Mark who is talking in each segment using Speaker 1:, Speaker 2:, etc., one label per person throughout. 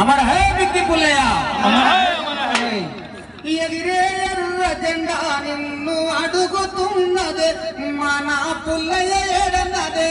Speaker 1: అమర హే బిక్కి పుల్లయ్య
Speaker 2: ఎగిరే ఎర్ర జెండా నిన్ను అడుగుతున్నదే మన పుల్లయ్య ఏడన్నదే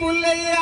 Speaker 2: పుల్లయ్య